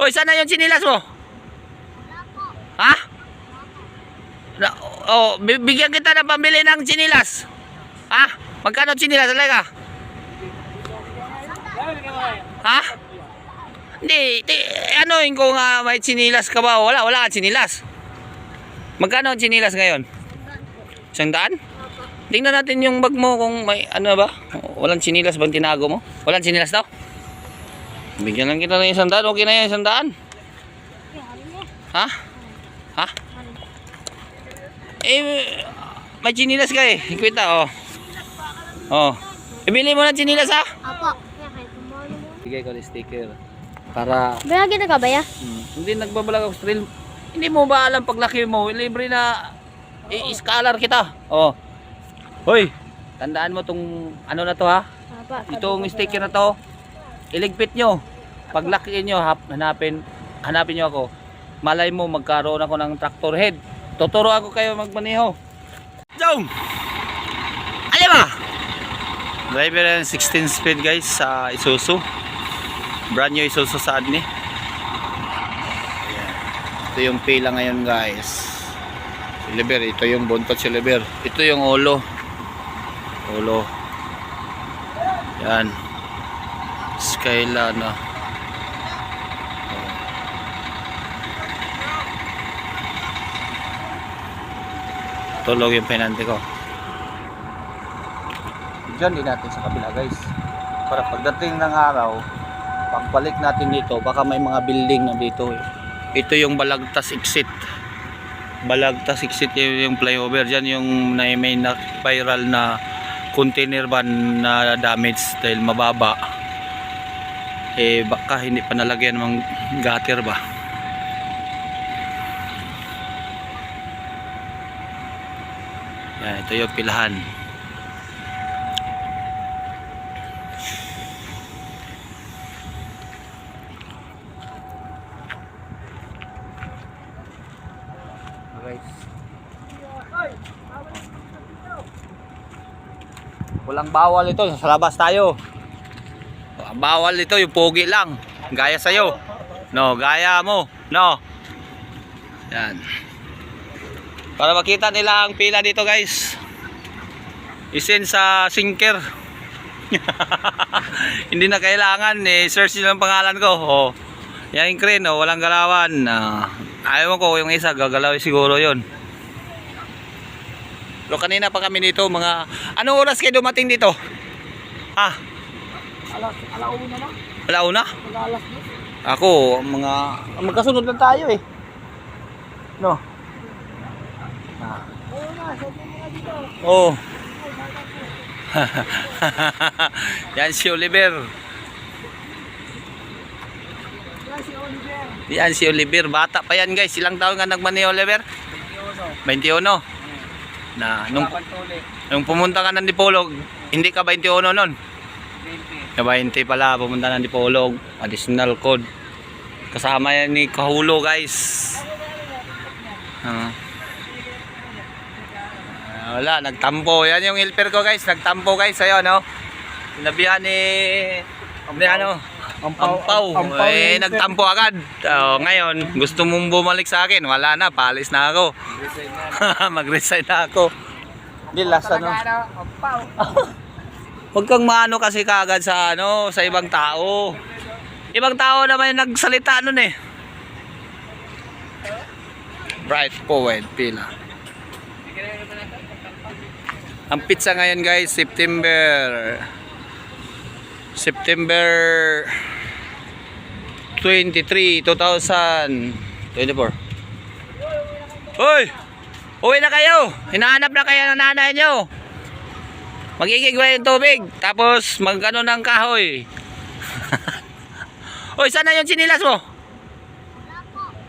Hoy, sana yung chinilas mo? Ha? Na, oh, bi- bigyan kita ng pambili ng chinilas. Ha? Magkano chinilas talaga? Ha? Hindi, ti, ano yung kung ah, may chinilas ka ba? Wala, wala ka chinilas. Magkano ang chinilas ngayon? Isang daan? Tingnan natin yung bag mo kung may ano ba? Walang chinilas bang tinago mo? Walang chinilas daw? Bigyan lang kita ng isang daan. Okay na yan, isang daan. Ha? Ha? Eh, may chinilas ka eh. Ikwita, oh. Oh. Ibili mo ng chinilas, ha? Apo. Bigay ko ng sticker. Para Baya kita ka ba ya? Hmm. Hindi nagbabalag ako trail. Hindi mo ba alam paglaki mo, libre na i-scholar kita. Oh. Hoy, tandaan mo tong ano na to ha. Itong sticker na to. Iligpit nyo. Paglaki nyo, hap, hanapin, hanapin nyo ako. Malay mo, magkaroon ako ng tractor head. Tuturo ako kayo magmaneho. Jong! Ano ba? Driver yan, 16 speed guys sa Isuzu. Brand new Isuzu sa Adni. Ayan. Ito yung pila ngayon guys. Siliber, ito yung buntot siliber. Ito yung ulo. Ulo. Yan. Skyline na. Tulog yung penante ko. Diyan din natin sa kabila guys. Para pagdating ng araw, pagbalik natin dito, baka may mga building na dito. eh. Ito yung Balagtas exit. Balagtas exit yung, flyover. Diyan yung na may na viral na container van na damage dahil mababa. Eh baka hindi pa nalagyan ng gutter ba. Yan, ito yung pilahan. Guys. Walang bawal ito, sa labas tayo. Bawal ito, yung pogi lang. Gaya sa'yo. No, gaya mo. No. Yan. Para makita nila ang pila dito guys. Isin sa sinker. Hindi na kailangan eh. Search nyo ang pangalan ko. Oh. Yan yung crane, oh. walang galawan. Uh, ayaw ko yung isa, gagalaw siguro yon. Pero kanina pa kami dito, mga... Anong oras kayo dumating dito? Ha? Alas, alauna na. Alauna? Mag-alas. Ako, mga... Magkasunod lang tayo eh. No? Ah. Oo na, sabi mo nga dito. Oh. Yan si Oliver. Yan si Oliver. Bata pa yan guys. Ilang taon nga nagman ni Oliver? 21. Na, nung, nung pumunta ka ng Dipolog, hindi ka 21 nun? 20. 20 pala, pumunta ng Dipolog. Additional code. Kasama yan ni Kahulo guys. Ah. Ah, wala, nagtampo. Yan yung helper ko guys. Nagtampo guys. Ayun, no? Sinabihan ni... Ni ano? Ampaw. Ampaw. Ampaw eh, nagtampo agad. Oh, ngayon, gusto mong bumalik sa akin. Wala na, palis na ako. Mag-resign na ako. Hindi, last ano. Ampaw. Huwag kang maano kasi kagad sa ano, sa ibang tao. Ibang tao naman yung nagsalita nun eh. Bright forward, pila. Ang pizza ngayon guys, September September 23, 2024. Hoy! Uwi na kayo! Hinahanap na kayo ng nanay nyo! Magiging yung tubig. Tapos magano ng kahoy. Hoy, sana yung sinilas mo?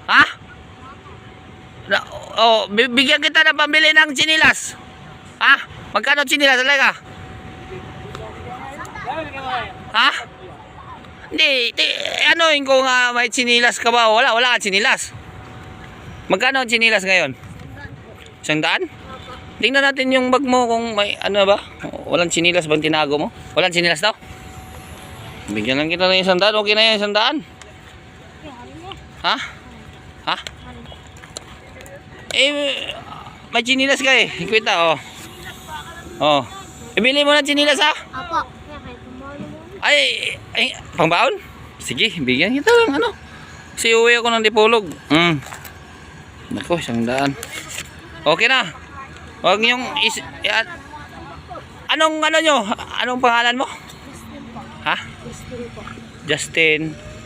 Ha? Na, oh, bi- bigyan kita ng pambili ng sinilas. Ha? Magkano sinilas talaga? Ha? Hindi, ti, ano yung kung ah, may sinilas ka ba? Wala, wala ka sinilas. Magkano ang sinilas ngayon? Isang daan? Tingnan natin yung bag mo kung may ano ba? Walang sinilas bang tinago mo? Walang sinilas daw? Bigyan lang kita ng isang daan. Okay na yan, isang daan. Ha? Ha? Eh, may chinilas ka eh. Ikwita, oh. Oh. Ibili mo ng chinilas, ha? Apo. Ay, ay, pangbaon? Sige, bigyan kita lang, ano. Kasi uwi ako ng dipolog. Hmm. Nako, isang daan. Okay na. Huwag niyong is... Yan. Anong, ano nyo? Anong pangalan mo? Justin po. Ha? Justin po. Justin.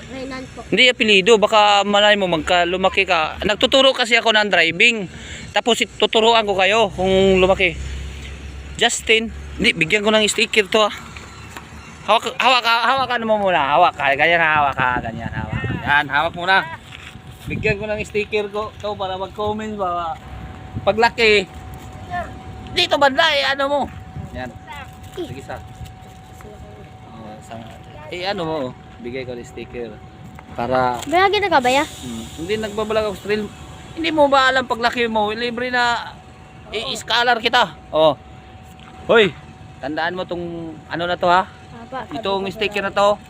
Reynan po. Hindi apelido, baka malay mo magka lumaki ka. Nagtuturo kasi ako ng driving. Tapos tuturuan ko kayo kung lumaki. Justin, hindi bigyan ko ng sticker to ah. Hawak hawak hawakan mo muna. Hawak ka. Ganyan hawak ka, ganyan hawak. Yan, hawak muna. Bigyan ko ng sticker ko to para mag-comment ba. Paglaki. Dito banda eh, ano mo? Yan. Sige sa. Oh, sa eh ano mo, bigay ko ng sticker para Binagyan ka ba ya? Hmm. Hindi nagbabalag ako sa trail. Hindi mo ba alam paglaki mo, libre na i-scholar kita. Oh. Hoy, tandaan mo tong ano na to ha. Apa. Itong sticker na to.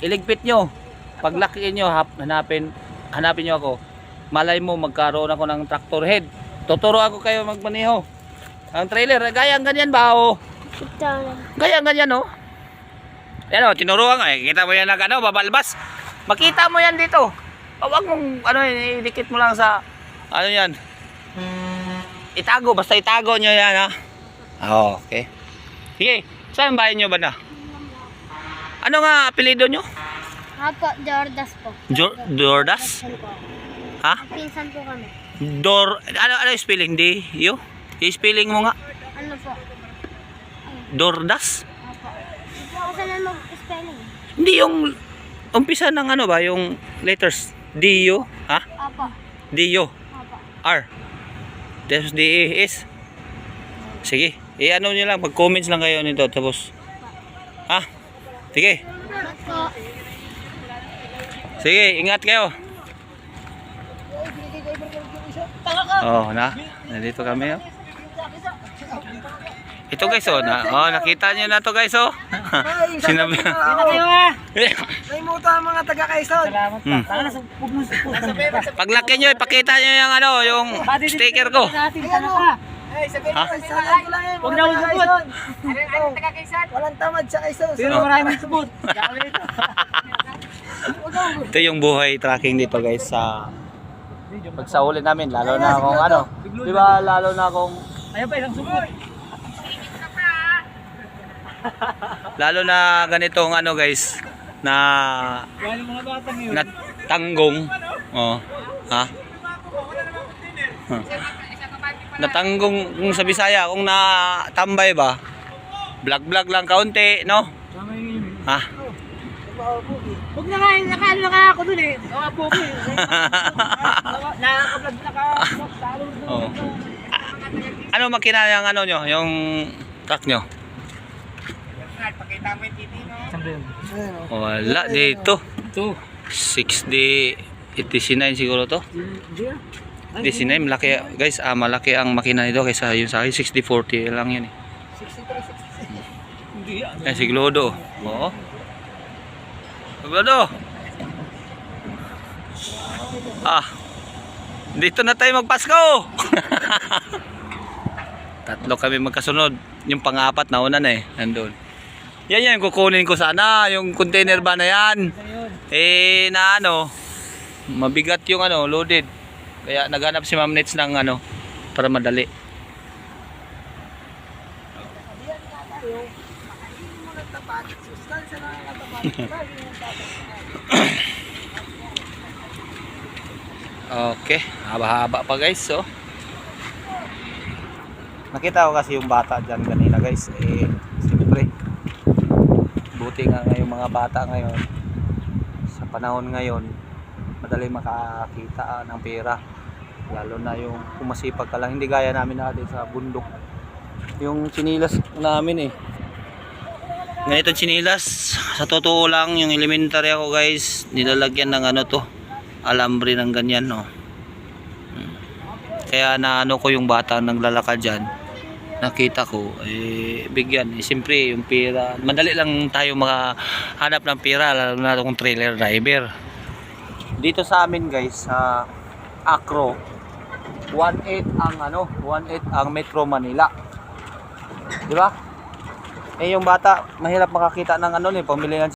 Iligpit nyo. Paglaki nyo, hap- hanapin, hanapin nyo ako. Malay mo, magkaroon ako ng tractor head. Tuturo ako kayo magmaneho. Ang trailer, gaya ganyan ba oh? Na. Gaya ganyan oh. Yan oh, tinuruan ka eh. Kita mo yan nag ano, babalbas. Makita mo yan dito. Oh, Wag mong ano, idikit mo lang sa ano yan. Itago, basta itago nyo yan ha. Oh, okay. Sige, saan bahay nyo ba na? Ano nga apelido nyo? Apo, Jordas po. Jor po. Ha? Pinsan po kami. Dor, ano, ano yung spelling? Di, yo? Yung spelling mo nga? Ano po? Dordas? Apo. Hindi ako sanay mag-spelling. Hindi yung umpisa ng ano ba, yung letters. D-U? Ha? Apo. D-U? Apo. R. Tapos D-E-S. Sige. I-ano nyo lang, mag-comments lang kayo nito. Tapos, ha? Sige. Sige, ingat kayo. Oh, na. Nandito kami, oh. Ito guys, oh. Na, oh, nakita nyo na to guys, oh. Sinabi. kayo ah. May muto ang mga taga Quezon. Salamat. Taka na sa pugnos. Paglaki nyo, ipakita nyo yung ano, yung sticker ko. Ka na. Ay, sabihin mo, sabihin ko lang yun. Huwag na huwag subot. Walang tamad sa Quezon. Pero maraming subot. Ito yung buhay tracking dito guys sa pagsauli namin lalo na kung ano. Di ba lalo na kung Ayan pa, isang subot. lalo na ganitong ano guys na Galing mga batang yun. na tanggong. Oh. Ha? Huh natanggong kung sa Bisaya kung natambay ba vlog vlog lang kaunti no ha Huwag na nga, nakaano na nga ako dun eh. Nakapo ko eh. Nakakablog na ka. Oh. Ano makina yung ano nyo? Yung truck nyo? Pakita mo yung titi no? Wala dito. 6D 89 siguro to. Yeah. 19, malaki guys, ah, malaki ang makina nito kaysa yung sa akin 6040 lang yun eh. 63 Eh si Glodo. Oo. Glodo. Ah. Dito na tayo magpasko. Tatlo kami magkasunod. Yung pang-apat na una na eh, nandoon. Yan yan, kukunin ko sana. Yung container ba na yan? Eh, na ano, mabigat yung ano, loaded. Kaya naghanap si Ma'am Nets ng ano, para madali. Okay, haba-haba pa guys, so. Nakita ko kasi yung bata dyan kanina guys, eh, siyempre, buti nga ngayong mga bata ngayon, sa panahon ngayon, madali makakita ah, ng pera. Lalo na yung kumasipag ka lang, hindi gaya namin natin sa bundok. Yung chinilas namin eh. Ganito chinilas, sa totoo lang, yung elementary ako guys, nilalagyan ng ano to, alambre ng ganyan no. Kaya na ano ko yung bata naglalakad dyan, nakita ko, eh, bigyan. Eh, siyempre, yung pera, madali lang tayo makahanap ng pera, lalo na kung trailer driver. Dito sa amin guys, sa Acro, 1.8 ang ano, 1.8 ang Metro Manila. Di ba? Eh yung bata, mahirap makakita ng ano ni, pamili ng